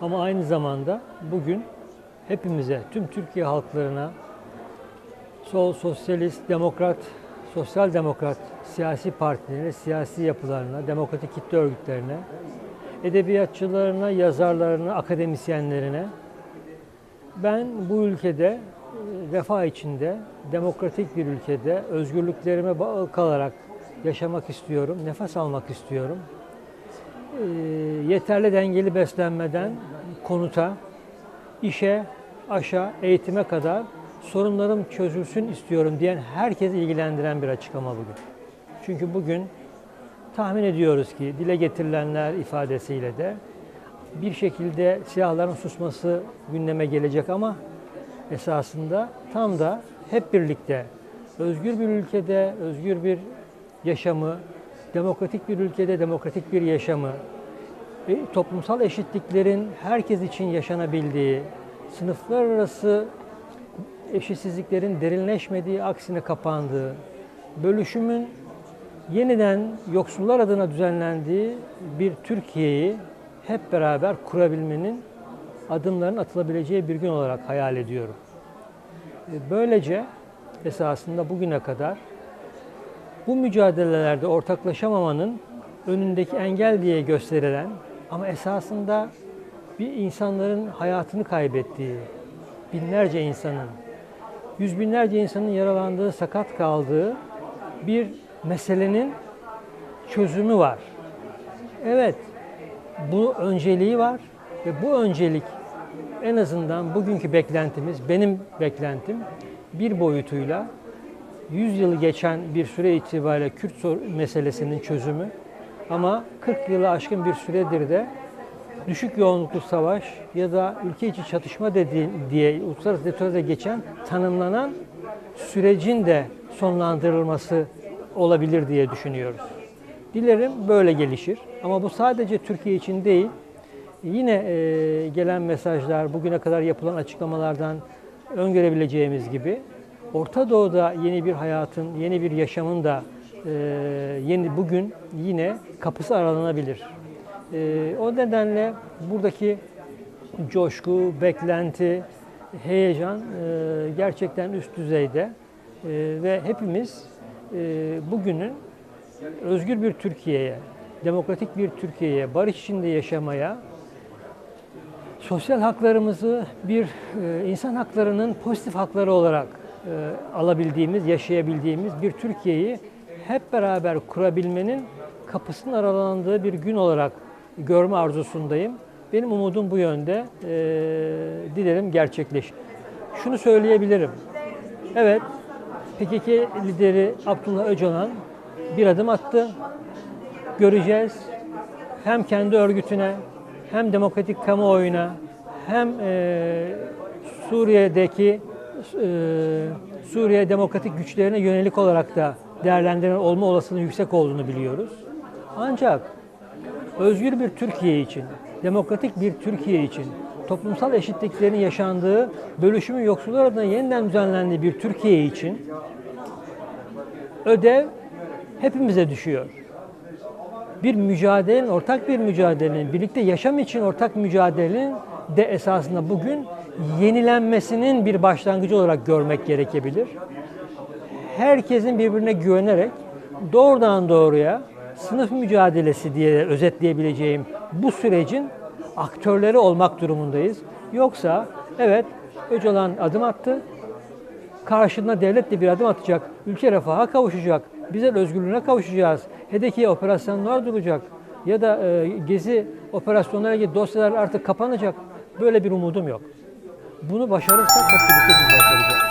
Ama aynı zamanda bugün hepimize, tüm Türkiye halklarına sol, sosyalist, demokrat, sosyal demokrat siyasi partilerine, siyasi yapılarına, demokratik kitle örgütlerine, edebiyatçılarına, yazarlarına, akademisyenlerine ben bu ülkede e, refah içinde, demokratik bir ülkede özgürlüklerime bağlı kalarak yaşamak istiyorum, nefes almak istiyorum. E, yeterli dengeli beslenmeden konuta, işe, aşa, eğitime kadar sorunlarım çözülsün istiyorum diyen herkesi ilgilendiren bir açıklama bugün. Çünkü bugün tahmin ediyoruz ki dile getirilenler ifadesiyle de bir şekilde silahların susması gündeme gelecek ama esasında tam da hep birlikte özgür bir ülkede özgür bir yaşamı, demokratik bir ülkede demokratik bir yaşamı, e, toplumsal eşitliklerin herkes için yaşanabildiği, sınıflar arası eşitsizliklerin derinleşmediği, aksine kapandığı, bölüşümün yeniden yoksullar adına düzenlendiği bir Türkiye'yi hep beraber kurabilmenin adımların atılabileceği bir gün olarak hayal ediyorum. E, Böylece esasında bugüne kadar bu mücadelelerde ortaklaşamamanın önündeki engel diye gösterilen ama esasında bir insanların hayatını kaybettiği, binlerce insanın, yüz binlerce insanın yaralandığı, sakat kaldığı bir meselenin çözümü var. Evet, bu önceliği var ve bu öncelik en azından bugünkü beklentimiz, benim beklentim bir boyutuyla 100 yılı geçen bir süre itibariyle Kürt meselesinin çözümü ama 40 yılı aşkın bir süredir de düşük yoğunluklu savaş ya da ülke içi çatışma dediği, diye uluslararası literatürde geçen tanımlanan sürecin de sonlandırılması olabilir diye düşünüyoruz. Dilerim böyle gelişir. Ama bu sadece Türkiye için değil. Yine e, gelen mesajlar, bugüne kadar yapılan açıklamalardan öngörebileceğimiz gibi Orta Doğu'da yeni bir hayatın, yeni bir yaşamın da e, yeni bugün yine kapısı aralanabilir. E, o nedenle buradaki coşku, beklenti, heyecan e, gerçekten üst düzeyde E, ve hepimiz e, bugünün özgür bir Türkiye'ye, demokratik bir Türkiye'ye, barış içinde yaşamaya, sosyal haklarımızı bir e, insan haklarının pozitif hakları olarak alabildiğimiz, yaşayabildiğimiz bir Türkiye'yi hep beraber kurabilmenin kapısının aralandığı bir gün olarak görme arzusundayım. Benim umudum bu yönde. E, dilerim gerçekleşir. Şunu söyleyebilirim. Evet, PKK lideri Abdullah Öcalan bir adım attı. Göreceğiz. Hem kendi örgütüne, hem demokratik kamuoyuna, hem e, Suriye'deki e, Suriye demokratik güçlerine yönelik olarak da değerlendirilen olma olasılığının yüksek olduğunu biliyoruz. Ancak özgür bir Türkiye için, demokratik bir Türkiye için, toplumsal eşitliklerin yaşandığı, bölüşümün yoksullar adına yeniden düzenlendiği bir Türkiye için ödev hepimize düşüyor. Bir mücadelenin, ortak bir mücadelenin, birlikte yaşam için ortak mücadelenin de esasında bugün yenilenmesinin bir başlangıcı olarak görmek gerekebilir. Herkesin birbirine güvenerek doğrudan doğruya sınıf mücadelesi diye özetleyebileceğim bu sürecin aktörleri olmak durumundayız. Yoksa evet Öcalan adım attı, karşılığında devlet de bir adım atacak, ülke refaha kavuşacak, bizler özgürlüğüne kavuşacağız, hedekiye operasyonlar duracak ya da e, gezi operasyonlara ilgili dosyalar artık kapanacak. Böyle bir umudum yok. Bunu başarırsak hep birlikte biz başaracağız.